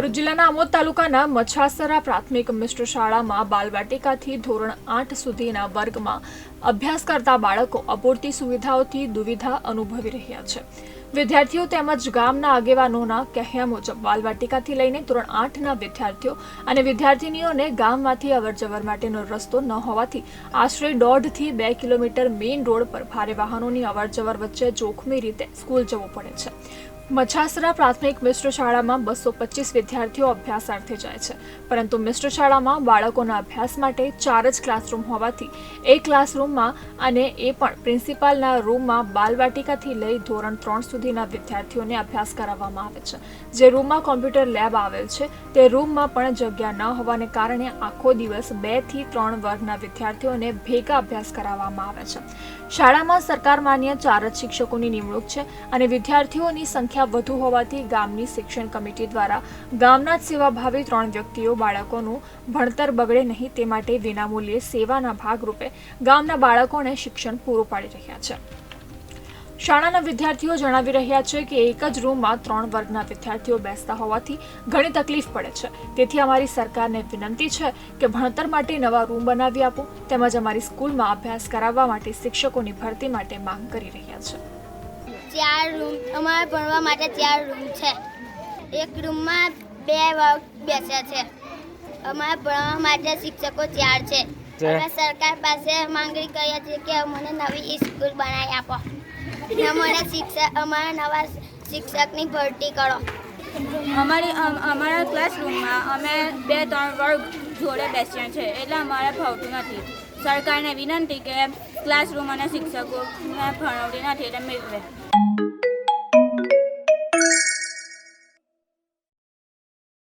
ભરૂચ જિલ્લાના આમોદ તાલુકાના મછાસરા પ્રાથમિક મિશ્ર શાળામાં બાલવાટિકાથી ધોરણ આઠ સુધીના વર્ગમાં અભ્યાસ કરતા બાળકો અપૂરતી સુવિધાઓથી દુવિધા અનુભવી રહ્યા છે. વિદ્યાર્થીઓ તેમજ ગામના આગેવાનોના કહ્યા મુજબ બાલવાટિકાથી લઈને ધોરણ આઠના વિદ્યાર્થીઓ અને વિદ્યાર્થિનીઓને ગામમાંથી અવરજવર માટેનો રસ્તો ન હોવાથી આશરે દોઢથી બે કિલોમીટર મેઇન રોડ પર ભારે વાહનોની અવરજવર વચ્ચે જોખમી રીતે સ્કૂલ જવું પડે છે. મછાસરા પ્રાથમિક મિશ્ર શાળામાં બસો પચીસ વિદ્યાર્થીઓ અભ્યાસાર્થે જાય છે. પરંતુ મિશ્ર શાળામાં બાળકોના અભ્યાસ માટે ચાર જ ક્લાસરૂમ હોવાથી એ ક્લાસરૂમમાં અને એ પણ પ્રિન્સિપાલના રૂમમાં બાલવાટિકાથી લઈ ધોરણ ત્રણ સુધીના વિદ્યાર્થીઓને અભ્યાસ કરાવવામાં આવે છે. જે રૂમમાં કોમ્પ્યુટર લેબ આવેલ છે, તે રૂમમાં પણ જગ્યા ન હોવાને કારણે આખો દિવસ બેથી ત્રણ વર્ગના વિદ્યાર્થીઓને ભેગા અભ્યાસ કરાવવામાં આવે છે. શાળામાં સરકાર માન્ય ચાર જ શિક્ષકોની નિમણૂક છે અને વિદ્યાર્થીઓની સંખ્યા વધુ હોવાથી ગામની શિક્ષણ કમિટી દ્વારા ગામના જ સેવાભાવી ત્રણ વ્યક્તિઓ બાળકોનું ભણતર બગડે નહીં તે માટે વિનામૂલ્યે સેવાના ભાગરૂપે ગામના બાળકોને શિક્ષણ પૂરું પાડી રહ્યા છે. શાળાના વિદ્યાર્થીઓ જણાવી રહ્યા છે કે એક જ રૂમમાં ત્રણ વર્ગના વિદ્યાર્થીઓ બેસતા હોવાથી ઘણી તકલીફ પડે છે. તેથી અમારી સરકારને વિનંતી છે કે ભણતર માટે નવા રૂમ બનાવી આપો તેમજ અમારી સ્કૂલમાં અભ્યાસ કરાવવા માટે શિક્ષકોની ભરતી માટે માંગ કરી રહ્યા છે. ચાર રૂમ અમારે ભણવા માટે ચાર રૂમ છે. એક રૂમમાં બે વર્ગ બેસે છે. અમારે ભણવા માટે શિક્ષકો ચાર છે. અમે સરકાર પાસે માંગણી કરીએ છીએ કે અમને નવી સ્કૂલ બનાવી આપો. અને અમને શિક્ષક અમારા નવા શિક્ષકની ભરતી કરો. અમારી અમ- અમારા ક્લાસરૂમમાં અમે બે ત્રણ વર્ગ જોડે બેસ્યા છે એટલે અમારે ભાવતું નથી. સરકારને વિનંતી કે ક્લાસરૂમ અને શિક્ષકો ભણાવતી નથી, એટલે મેળવે.